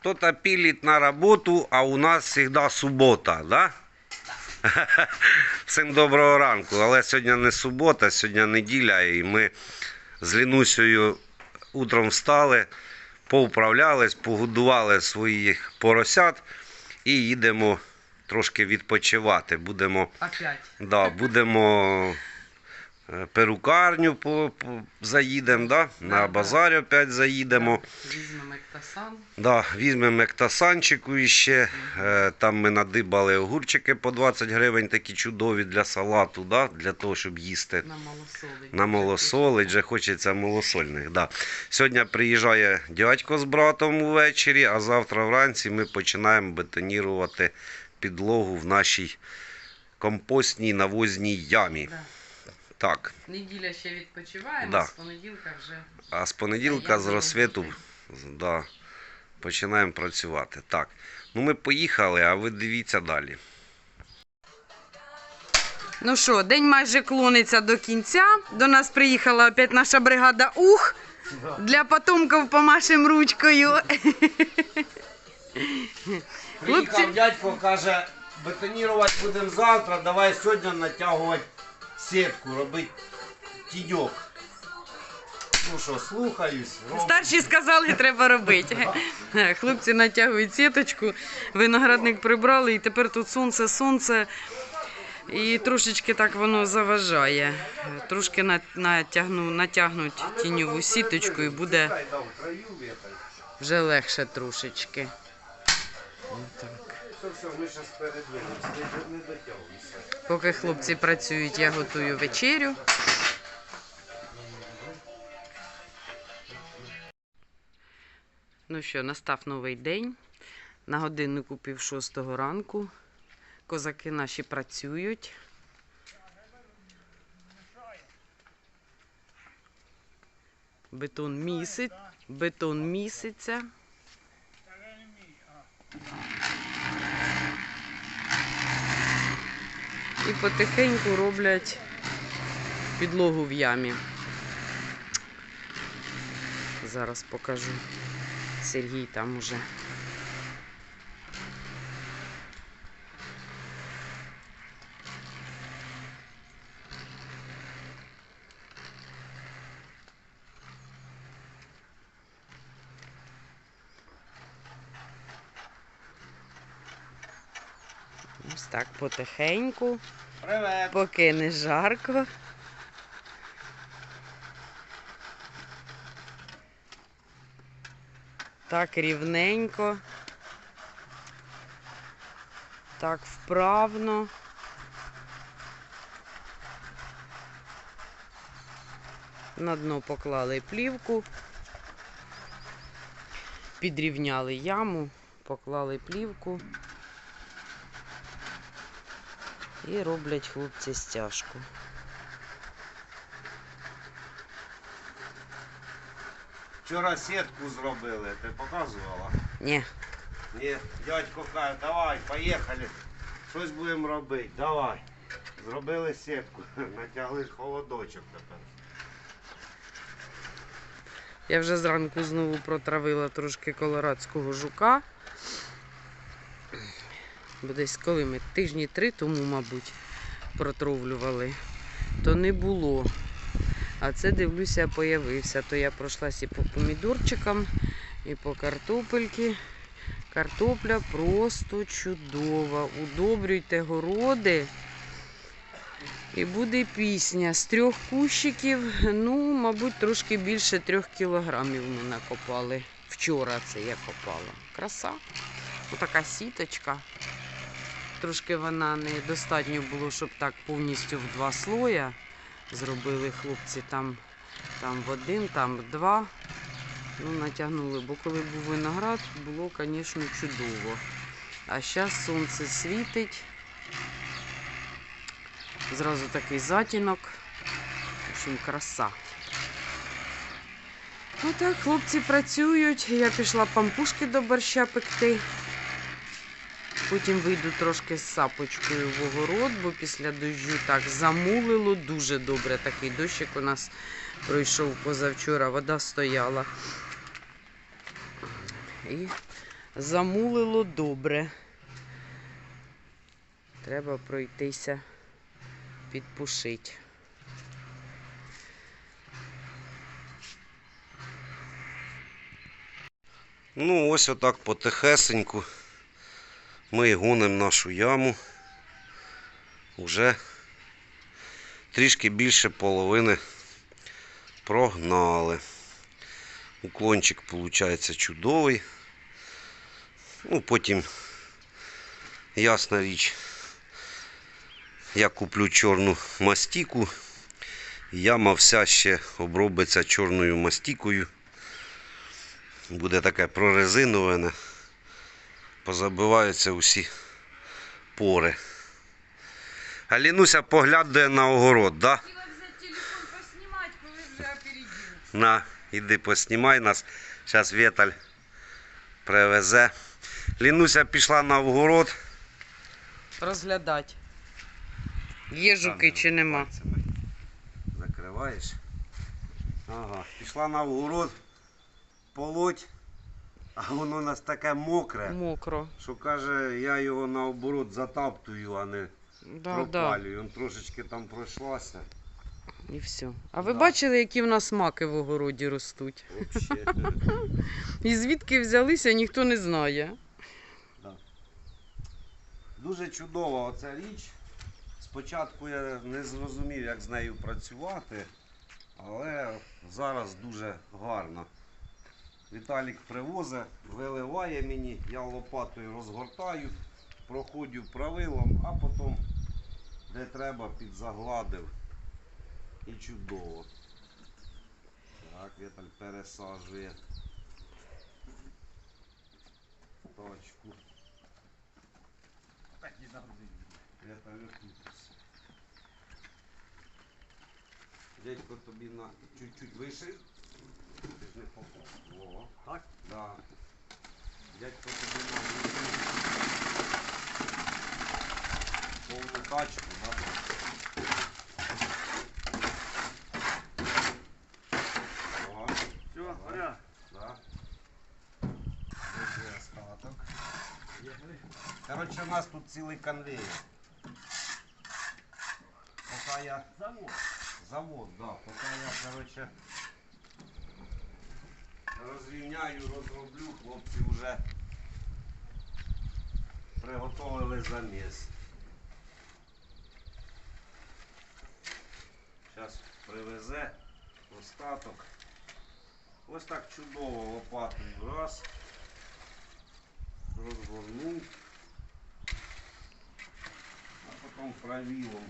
Кто-то пилит на работу, а у нас завжди субота, да? Всім доброго ранку. Але сьогодні не субота, сьогодні неділя, і ми з Лінусею утром встали, повправлялись, погодували своїх поросят і їдемо трошки відпочивати. Будемо Опять. Да, будемо перукарню по, по, заїдемо, да? на базар опять заїдемо. Візьмемо ектасан. Да, візьмемо ектасанчику іще. Е, Там ми надибали огурчики по 20 гривень, такі чудові для салату, да? для того, щоб їсти. На малосолить. На малосолить, вже хочеться малосольних. Да. Сьогодні приїжджає дядько з братом увечері, а завтра вранці ми починаємо бетонірувати підлогу в нашій компостній навозній ямі. Да. Так, Неділя ще відпочиваємо, Да. з понеділка вже. а з понеділка я з за розсвіту да, починаємо працювати. Так, ну ми поїхали, а ви дивіться далі. Ну що, день майже клониться до кінця. До нас приїхала опять наша бригада Ух. Для потомків помашем ручкою. Хлопці- дядько, каже, бетонірувати будемо завтра, давай сьогодні натягувати сітку, робити тіньок. Ну що, слухаюсь. Старші сказали, треба робити. Хлопці натягують сіточку, виноградник прибрали, і тепер тут сонце, сонце. І трошечки так воно заважає. Трошки натягну, натягнуть тіньову сіточку і буде вже легше трошечки. Отак. Все, все, ми зараз передвинемося, не, не дотягуйся. Поки хлопці працюють, я готую вечерю. Ну що, настав новий день. На годиннику пів шостого ранку. Козаки наші працюють. Бетон місить, бетон міситься. І потихеньку роблять підлогу в ямі. Зараз покажу. Сергій там уже. Ось так потихеньку. Привет. Поки не жарко. Так рівненько. Так вправно. На дно поклали плівку. Підрівняли яму, поклали плівку. І роблять хлопці стяжку. Вчора сітку зробили, ти показувала? Ні, Ні, дядько каже, давай, поїхали. Щось будемо робити, давай. Зробили сітку, натягли холодочок тепер. я вже зранку знову протравила трошки колорадського жука. Бо десь коли ми тижні три тому, мабуть, протравлювали, то не було. А це, дивлюся, появився. То я пройшлася і по помідорчикам, і по картопельки. Картопля просто чудова. Удобрюйте городи. І буде пісня. З трьох кущиків, ну, мабуть, трошки більше трьох кілограмів ми накопали. Вчора це я копала. Краса. Отака сіточка. Трошки вона недостатньо було, щоб так повністю в два слоя. Зробили хлопці там, там в один, там в два. Ну, натягнули, бо коли був виноград, було, звісно, чудово. А зараз сонце світить. Зразу такий затінок. В общем, краса. Ну так, хлопці працюють. Я пішла пампушки до борща пекти. Потім вийду трошки з сапочкою в огород, бо після дощу так замулило. Дуже добре такий дощик у нас пройшов позавчора, вода стояла. І Замулило добре. Треба пройтися, підпушити. Ну, ось отак потихесеньку. Ми гонимо нашу яму. Уже трішки більше половини прогнали. Уклончик виходить чудовий. Ну, потім, ясна річ, я куплю чорну мастіку. Яма вся ще обробиться чорною мастікою. Буде таке прорезиноване. Позабиваються усі пори. Алінуся поглядає на огород, да? Хотіла взяти телефон поснімати, коли вже опередив. На, іди поснімай нас. Зараз Віталь привезе. Лінуся пішла на огород. Розглядати. Є жуки чи нема. Пальцями Закриваєш. Ага. Пішла на огород, полоть, а воно у нас таке мокре, Мокро. що каже, я його наоборот затаптую, а не Да, да. пропалюю. Він трошечки там пройшлася. І все. А ви Да. бачили, які в нас маки в огороді ростуть? Вообще. І звідки взялися, ніхто не знає. Дуже чудова оця річ. Спочатку я не зрозумів, як з нею працювати, але зараз дуже гарно. Віталік привозить, виливає мені, я лопатою розгортаю, проходжу правилом, а потім, де треба, підзагладив. І чудово. Так, Віталь пересаджує надо. Это вертутись. Дядько тобі на чуть-чуть вище. Ти попав. Во. Так? Да. Дядько тобі на повну тачку, да? О, Все, порядок. да. Дуже остаток. Короче, у нас тут цілий конвейер. Пока я... Завод. Завод, да. Пока я, короче, розрівняю, розроблю, хлопці вже приготовили заміс. Зараз привезе остаток. Ось так чудово лопатою раз. Розгорнув. А потім правілом.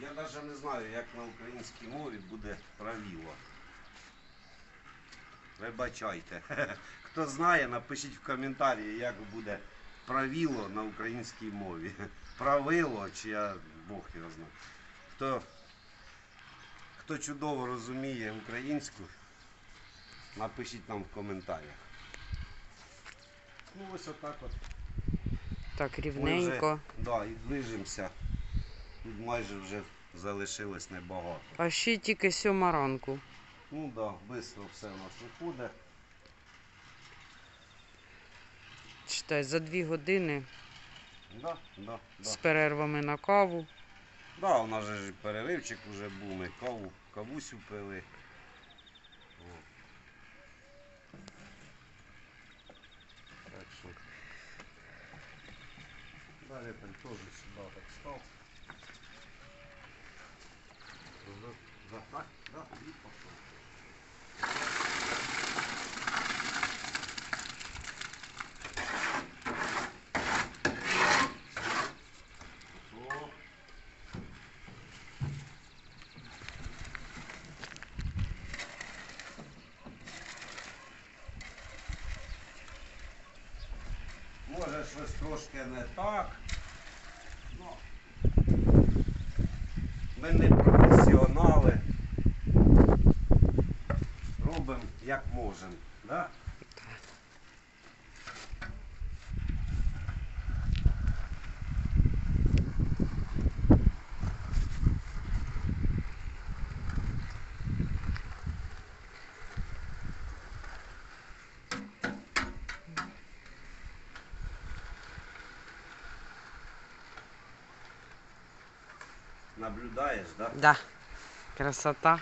Я навіть не знаю, як на українській мові буде правіло. Вибачайте. Хто знає, напишіть в коментарі, як буде правіло на українській мові. Правило, чи я Бог його знає. Хто, хто чудово розуміє українську, напишіть нам в коментарях. Ну ось отак от. Так, рівненько. Вже, да, і движемося. Тут майже вже залишилось небагато. А ще тільки сьома ранку. Ну так, да, швидко все у нас виходить. Читай, за дві години Да, да, да. з перервами на каву. Да, у нас же переривчик вже був, ми каву, кавусю пили. Так що. Далі там теж сюди так став. Да, так, да, і пошов. О. Може щось трошки не так. Ну, ми не професіонали. Робимо як можемо. Да? Наблюдаєш, да? Да. Красота.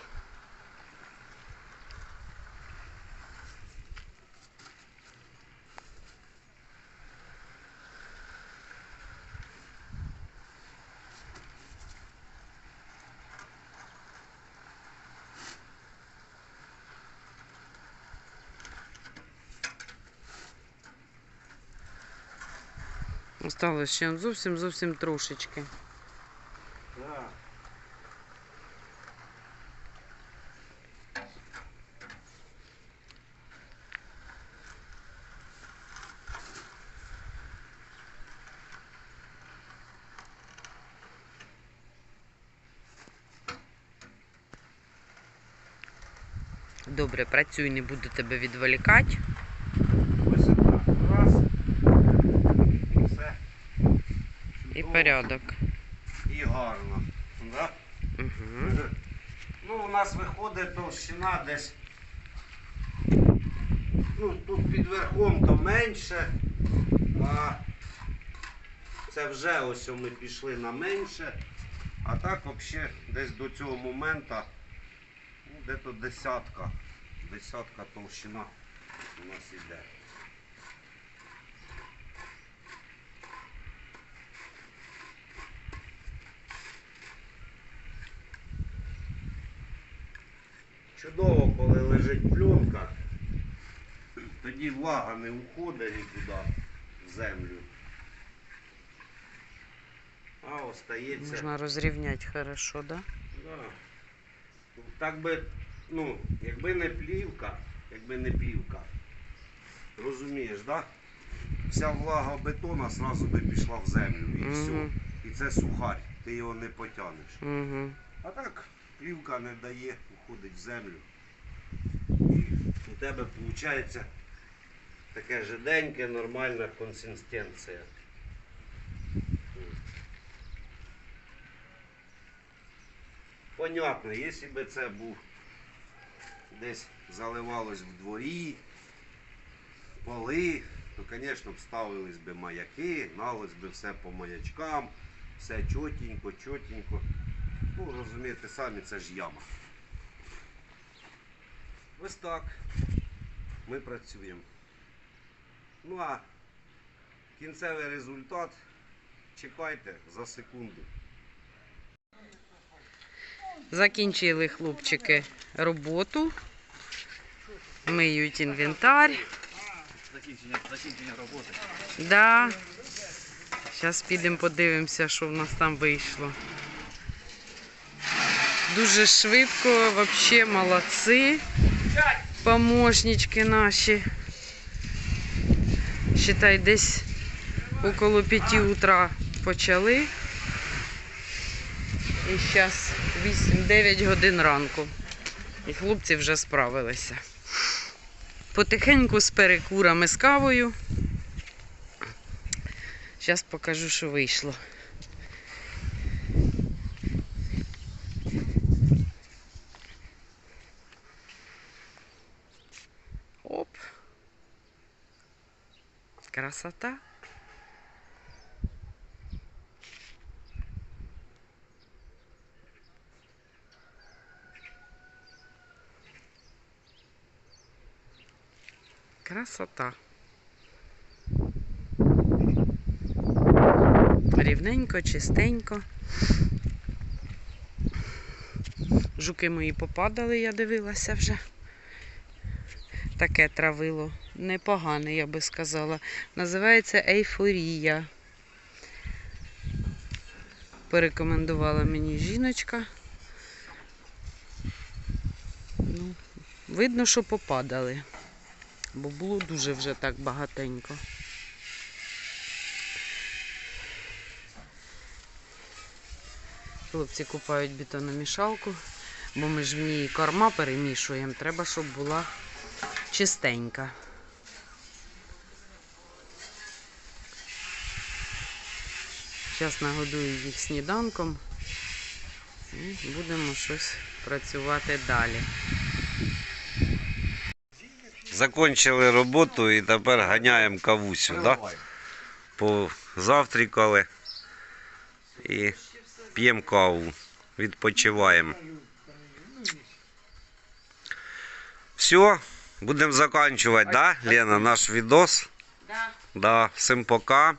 Осталось ще зовсім зовсім трошечки. Добре, працюй, не буду тебе відволікати. Отак. Раз. І все. І Чудово. порядок. І гарно. Да? Угу. Ну, у нас виходить товщина десь. Ну, тут під верхом то менше, а це вже ось ми пішли на менше. А так взагалі десь до цього моменту де-то десятка. Десятка товщина у нас іде. Чудово, коли лежить пленка, тоді влага не уходить нікуди в землю. А остається. Можна розрівняти хорошо, да? Да. Так би, ну, якби не плівка, якби не плівка, розумієш, да? Вся влага бетона одразу би пішла в землю і все. І це сухарь, ти його не потягнеш. Угу. А так плівка не дає, уходить в землю. І у тебе виходить таке жиденьке, нормальна консистенція. Понятно, якщо б це був десь заливалось в дворі, поли, то, звісно, б ставились би маяки, гналось би все по маячкам, все чотенько, чотенько. Ну, розумієте, самі це ж яма. Ось так. Ми працюємо. Ну а кінцевий результат чекайте за секунду. Закінчили хлопчики роботу. Миють інвентар. Закінчення, закінчення роботи. Да. Зараз підемо подивимося, що в нас там вийшло. Дуже швидко, взагалі молодці. Помощнички наші. Считай, десь около 5 утра почали. І зараз 8-9 годин ранку. І хлопці вже справилися. Потихеньку з перекурами з кавою. Зараз покажу, що вийшло. Оп. Красота. Красота. Рівненько, чистенько. Жуки мої попадали, я дивилася вже. Таке травило. Непогане, я би сказала. Називається ейфорія. Порекомендувала мені жіночка. Ну, видно, що попадали. Бо було дуже вже так багатенько. Хлопці купають бетономішалку, бо ми ж в ній корма перемішуємо. Треба, щоб була чистенька. Зараз нагодую їх сніданком і будемо щось працювати далі. Закончили роботу і тепер ганяємо кавусю, да? Позавтракали і п'ємо каву. Відпочиваємо. Все, будемо закінчувати, да, Лена, наш відос. Да. Да, всім пока.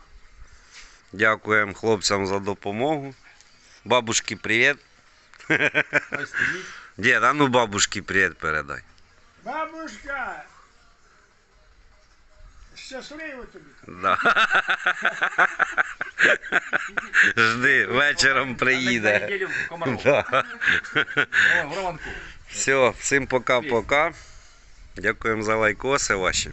Дякуємо хлопцям за допомогу. Бабушки, привіт. Дід, а ну бабушки привіт передай. Бабушка! Щасливо тобі. Да. Жди, вечором приїде. Неділю в Комаров. Да. В Романку. Все, всім пока-пока. Дякуємо за лайкоси ваші.